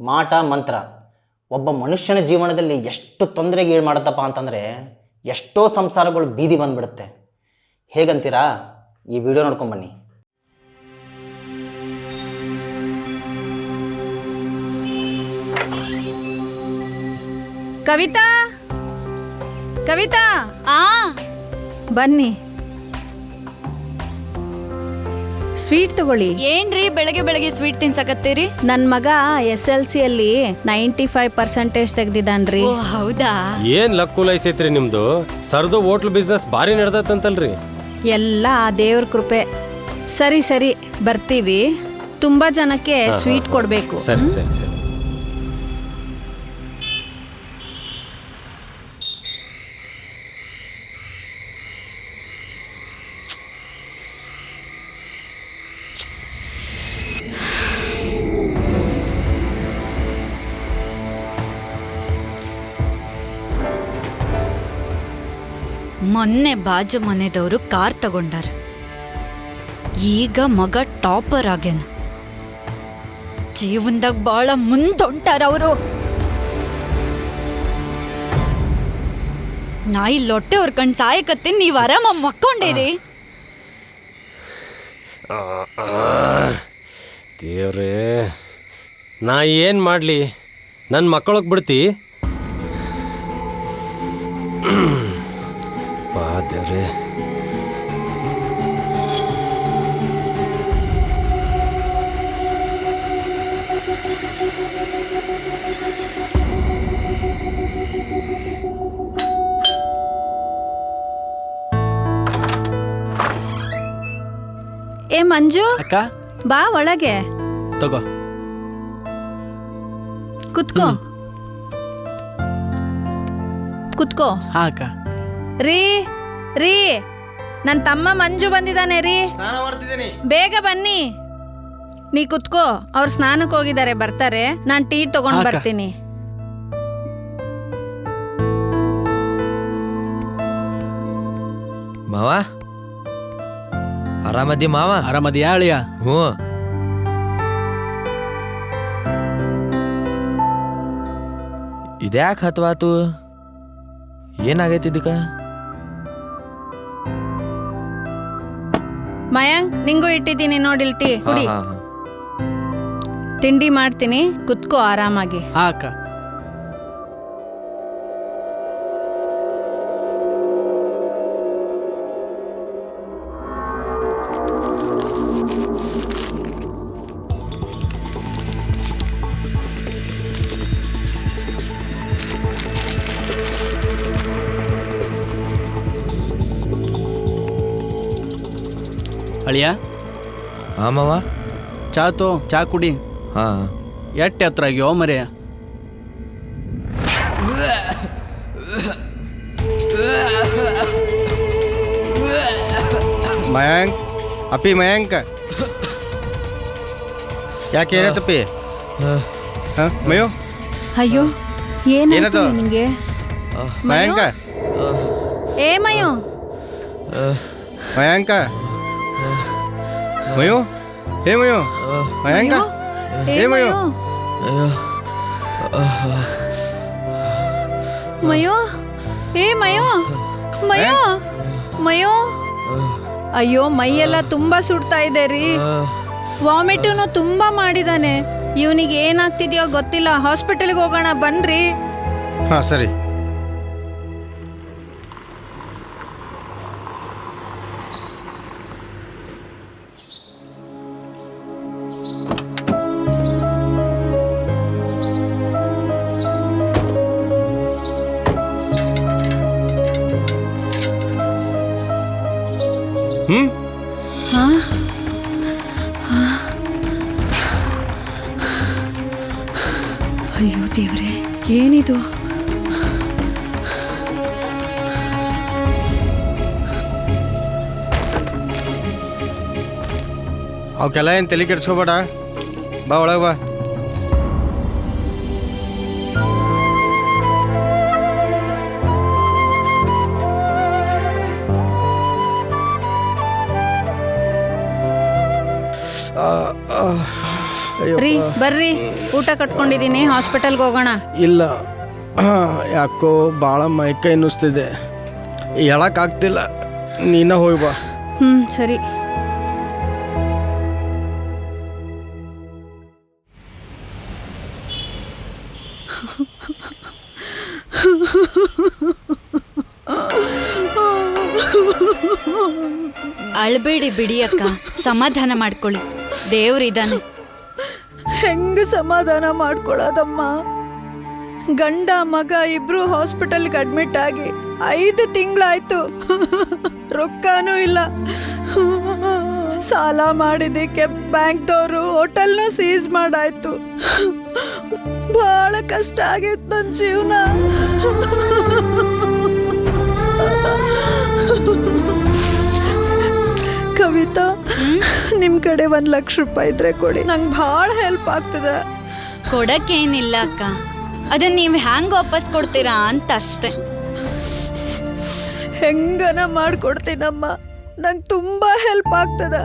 ಮಾಟ ಮಂತ್ರ. ಒಬ್ಬ ಮನುಷ್ಯನ ಜೀವನದಲ್ಲಿ ಎಷ್ಟು ತೊಂದರೆಗೆ ಏಳು ಮಾಡುತ್ತಪ್ಪ ಅಂತಂದರೆ ಎಷ್ಟೋ ಸಂಸಾರಗಳು ಬೀದಿ ಬಂದ್ಬಿಡುತ್ತೆ. ಹೇಗಂತೀರಾ? ಈ ವಿಡಿಯೋ ನೋಡ್ಕೊಂಬನ್ನಿ ಕವಿತಾ? ಕವಿತಾ? ಆ. ಬನ್ನಿ. ಸ್ವೀಟ್ ತಗೊಳ್ಳಿ. ಏನ್ರಿ ಬೆಳಗ್ಗೆ ಬೆಳಗ್ಗೆ ಸ್ವೀಟ್ ತಿನ್ಸಕತ್ತೀರಿ? ನನ್ನ ಮಗ ಎಸ್ ಎಲ್ ಸಿಯಲ್ಲಿ ನೈಂಟಿ ಫೈವ್ ಪರ್ಸೆಂಟೇಜ್ ತೆಗ್ದಿದ್ದಾನ್ರಿ. ಓ ಹೌದಾ? ಏನ್ ಲಕ್ಕು ಲೈಸೈತ್ರಿ ನಿಮ್ದು? ಸರ್ದು ಹೋಟ್ಲ್ ಬಿಸ್ನೆಸ್ ಭಾರಿ ನಡ್ದತ್ತಂತಲ್ರಿ ಎಲ್ಲ ಆ ದೇವ್ರ ಕೃಪೆ. ಸರಿ ಸರಿ ಬರ್ತೀವಿ. ತುಂಬಾ ಜನಕ್ಕೆ ಸ್ವೀಟ್ ಕೊಡ್ಬೇಕು. ಸರಿ ಸರಿ ಸರಿ. ಮೊನ್ನೆ ಬಾಜು ಮನೆದವರು ಕಾರ್ ತಗೊಂಡಾರ. ಈಗ ಮಗ ಟಾಪರ್ ಆಗ್ಯಾನ. ಜೀವನದಾಗ ಬಾಳ ಮುಂದೊಂಟಾರ ಅವರು. ನಾಯಿ ಲೊಟ್ಟೆ ಹೊರ್ಕಂಡು ಸಾಯಕತ್ತೀನಿ, ನೀವ್ ಆರಾಮ ಮಕ್ಕೊಂಡಿರಿ. ದೇವ್ರೇ, ನಾ ಏನ್ ಮಾಡ್ಲಿ? ನನ್ನ ಮಕ್ಕಳಗ್ ಬಿಡ್ತಿ? ದೇವ್ರೇ ಏ ಮಂಜು ಅಕ್ಕ? ಬಾ ಒಳಗೆ. ತಗೋ. ಕುತ್ಕೋ. ಕುತ್ಕೋ. ಹಾ ಅಕ್ಕ. ರೀ ರೀ ನನ್ನ ತಮ್ಮ ಮಂಜು ಬಂದಿದ್ದಾನೆ ರೀ. ಬೇಗ ಬನ್ನಿ. ನೀ ಕುತ್ಕೋ ಅವ್ರು ಸ್ನಾನಕ್ಕೆ ಹೋಗಿದ್ದಾರೆ ಬರ್ತಾರೆ. ನಾನು ಟೀ ತಗೊಂಡು ಹಾಕ. ಬರ್ತೀನಿ. ಮಾವ? ಆರಾಮದಿ ಮಾವ? ಆರಾಮದಿಯಾ ಅಳಿಯ ಹ್ಞೂ. ಇದ್ಯಾಕೆ ಹತ್ವಾತು? ಏನಾಗೈತಿ ಇದಕ್ಕ? ಮಯಾಂಕ್ ನಿಂಗೂ ಇಟ್ಟಿದ್ದೀನಿ ನೋಡಿಲ್ ಟೀ ಕುಡಿ. ತಿಂಡಿ ಮಾಡ್ತೀನಿ ಕುತ್ಕೋ ಆರಾಮಾಗಿ. ಹಾ ಅಕ್ಕ. ಅಳಿಯ? ಆಮವ? ಮಾವ ಚಾ ತೋ ಚಾ ಕುಡಿ. ಹಾ. ಎಟ್ಟೆ ಹತ್ರ ಆಗ್ಯೋ ಮರೆಯ ಮಯಾಂಕ್ ಅಪ್ಪಿ ಯಾ ಯಾಕೆ ಏನಾಯ್ತಪ್ಪಿ ಹಾಂ ಮಯೋ? ಅಯ್ಯೋ ಏನಾಯ್ತು ಏನದು? ನಿಂಗೆ ಮಯಾಂಕ? ಏ ಮಯೋ? ಮಯಾಂಕ? ಮಯೋ ಹೇ. ಮಯೋ ಮಯಾಂಕ ಏ ಏ ಮಯೋ ಮಯೋ ಮಯೋ? ಏ ಮಯೋ? ಮಯೋ? ಮಯೋ? ಅಯ್ಯೋ ಮೈಯೆಲ್ಲ ತುಂಬಾ ಸುಡ್ತಾ ಇದೆ ರೀ. ವಾಮಿಟುನು ತುಂಬಾ ಮಾಡಿದಾನೆ. ಇವನಿಗೆ ಏನಾಗ್ತಿದ್ಯೋ ಗೊತ್ತಿಲ್ಲ. ಹಾಸ್ಪಿಟಲ್ಗೆ ಹೋಗೋಣ ಬನ್ರಿ. ಹಾ ಸರಿ. ಹ್ಞೂ ಅಯ್ಯೋ ದೇವ್ರೆ ಏನಿದು? ಅವಕ್ಕೆಲ್ಲ ಏನು ತಲೆ ಕೆಡ್ಸ್ಕೋಬೇಡ. ಬಾ ಒಳಗೆ ಬಾ. ರೀ ಬರ್ರಿ. ಊಟ ಕಟ್ಕೊಂಡಿದ್ದೀನಿ. ಹಾಸ್ಪಿಟಲ್ಗೆ ಹೋಗೋಣ. ಇಲ್ಲ. ಯಾಕೋ ಭಾಳ ಮೈಕೈ ಅನ್ನಿಸ್ತಿದೆ ಹೇಳಕ್ಕಾಗ್ತಿಲ್ಲ ನೀನ ಹೋಗಿ ಬಾ. ಹ್ಞೂ ಸರಿ. ಅಳ್ಬೇಡಿ ಬಿಡಿ ಅಕ್ಕ. ಸಮಾಧಾನ ಮಾಡ್ಕೊಳ್ಳಿ. ದೇವ್ರಿದಾನೆ ಹೆಂಗ ಸಮಾಧಾನ ಮಾಡ್ಕೊಳ್ಳೋದಮ್ಮ ಗಂಡ, ಮಗ ಇಬ್ರು ಹಾಸ್ಪಿಟಲ್ಗೆ ಅಡ್ಮಿಟ್ ಆಗಿ ಐದು ತಿಂಗಳಾಯ್ತು. ರೊಕ್ಕನೂ ಇಲ್ಲ. ಸಾಲ ಮಾಡಿದ್ದಕ್ಕೆ ಬ್ಯಾಂಕ್ದವರು ಹೋಟೆಲ್ನ ಸೀಸ್ ಮಾಡಾಯ್ತು. ಬಹಳ ಕಷ್ಟ ಆಗೈತೆ ನನ್ನ ಜೀವನ. ನಿಮ್ಮ ಕಡೆ ಒಂದು ಲಕ್ಷ ರೂಪಾಯಿ ಇದ್ರೆ ಕೊಡಿ. ನಂಗೆ ಭಾಳ ಹೆಲ್ಪ್ ಆಗ್ತದೆ. ಕೊಡಕ್ಕೇನಿಲ್ಲ ಅಕ್ಕ. ಅದನ್ನ ನೀವು ಹ್ಯಾಂಗ್ ವಾಪಸ್ ಕೊಡ್ತೀರಾ ಅಂತ ಅಷ್ಟೇ ಹೆಂಗನ ಮಾಡ್ಕೊಡ್ತೀನಮ್ಮ. ನಂಗೆ ತುಂಬ ಹೆಲ್ಪ್ ಆಗ್ತದ.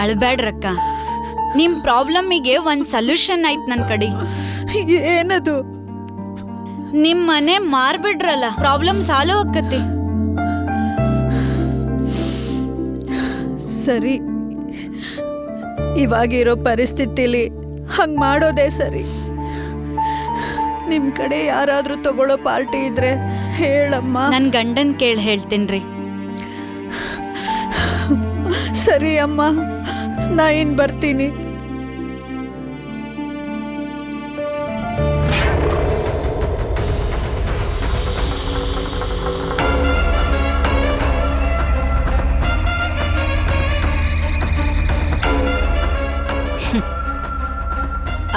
ಅಳ್ಬೇಡ್ರಕ್ಕ ನಿಮ್ ಪ್ರಾಬ್ಲಮ್ಮಿಗೆ ಒಂದ್ ಸೊಲ್ಯೂಷನ್ ಐತ್ ನನ್ ಕಡೆ. ಏನದು? ನಿಮ್ ಮನೆ ಮಾರ್ಬಿಡ್ರಲ್ಲ ಪ್ರಾಬ್ಲಮ್ ಸಾಲು ಅಕ್ಕತಿ ಸರಿ. ಇವಾಗಿರೋ ಪರಿಸ್ಥಿತಿಲಿ ಹಂಗೆ ಮಾಡೋದೇ ಸರಿ. ನಿಮ್ಮ ಕಡೆ ಯಾರಾದರೂ ತಗೊಳ್ಳೋ ಪಾರ್ಟಿ ಇದ್ರೆ ಹೇಳಮ್ಮ. ನನ್ ಗಂಡನ್ ಕೇಳಿ ಹೇಳ್ತೀನ್ರಿ. ಸರಿ ಅಮ್ಮ ನಾ ಇನ್ನು ಬರ್ತೀನಿ?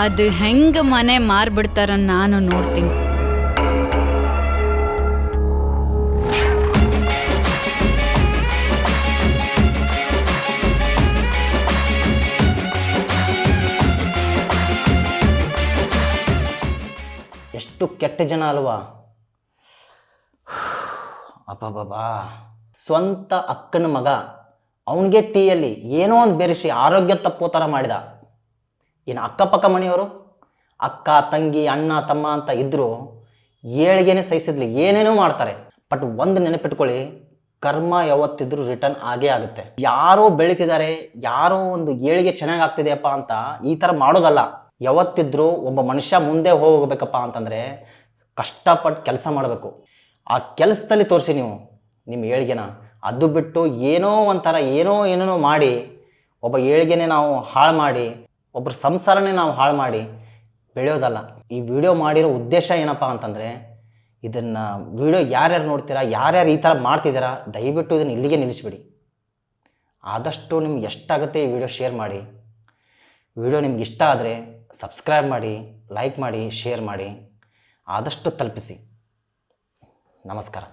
ಅದು ಹೆಂಗ ಮನೆ ಮಾರ್ಬಿಡ್ತಾರ ನಾನು ನೋಡ್ತೀನಿ. ಎಷ್ಟು ಕೆಟ್ಟ ಜನ ಅಲ್ವಾ? ಅಬ್ಬಬ್ಬಾ ಸ್ವಂತ ಅಕ್ಕನ ಮಗ, ಅವನಿಗೆ ಟೀಯಲ್ಲಿ ಏನೋ ಒಂದು ಬೆರೆಸಿ ಆರೋಗ್ಯ ತಪ್ಪೋ ಥರ ಮಾಡಿದ. ಇನ್ನು ಅಕ್ಕಪಕ್ಕ ಮನೆಯವರು? ಅಕ್ಕ, ತಂಗಿ, ಅಣ್ಣ, ತಮ್ಮ ಅಂತ ಇದ್ದರೂ ಏಳಿಗೆನೇ ಸಹಿಸಿದ್ಲಿ, ಏನೇನೋ ಮಾಡ್ತಾರೆ. ಬಟ್ ಒಂದು ನೆನಪಿಟ್ಕೊಳ್ಳಿ, ಕರ್ಮ ಯಾವತ್ತಿದ್ರೂ ರಿಟರ್ನ್ ಆಗೇ ಆಗುತ್ತೆ. ಯಾರೋ ಬೆಳೀತಿದ್ದಾರೆ, ಯಾರೋ ಒಂದು ಏಳಿಗೆ ಚೆನ್ನಾಗಿ ಆಗ್ತಿದೆಯಪ್ಪ ಅಂತ ಈ ಥರ ಮಾಡೋದಲ್ಲ. ಯಾವತ್ತಿದ್ರೂ ಒಬ್ಬ ಮನುಷ್ಯ ಮುಂದೆ ಹೋಗಬೇಕಪ್ಪ ಅಂತಂದರೆ ಕಷ್ಟಪಟ್ಟು ಕೆಲಸ ಮಾಡಬೇಕು. ಆ ಕೆಲಸದಲ್ಲಿ ತೋರಿಸಿ ನೀವು, ನಿಮ್ಮ ಏಳಿಗೆನ. ಅದು ಬಿಟ್ಟು ಏನೋ ಒಂಥರ ಏನೋ ಏನೇನೋ ಮಾಡಿ, ಒಬ್ಬ ಏಳಿಗೆನೇ ನಾವು ಹಾಳು ಮಾಡಿ ಒಬ್ಬರ ಸಂಸಾರನೇ ನಾವು ಹಾಳು ಮಾಡಿ ಬೆಳೆಯೋದಲ್ಲ. ಈ ವಿಡಿಯೋ ಮಾಡಿರೋ ಉದ್ದೇಶ ಏನಪ್ಪ ಅಂತಂದರೆ, ಇದನ್ನು ವಿಡಿಯೋ ಯಾರ್ಯಾರು ನೋಡ್ತೀರಾ, ಯಾರ್ಯಾರು ಈ ಥರ ಮಾಡ್ತಿದ್ದೀರಾ, ದಯವಿಟ್ಟು ಇದನ್ನು ಇಲ್ಲಿಗೆ ನಿಲ್ಲಿಸ್ಬಿಡಿ. ಆದಷ್ಟು ನಿಮ್ಗೆ ಎಷ್ಟಾಗುತ್ತೆ ಈ ವಿಡಿಯೋ ಶೇರ್ ಮಾಡಿ. ವಿಡಿಯೋ ನಿಮ್ಗೆ ಇಷ್ಟ ಆದರೆ ಸಬ್ಸ್ಕ್ರೈಬ್ ಮಾಡಿ ಲೈಕ್ ಮಾಡಿ ಶೇರ್ ಮಾಡಿ. ಆದಷ್ಟು ತಲುಪಿಸಿ. ನಮಸ್ಕಾರ.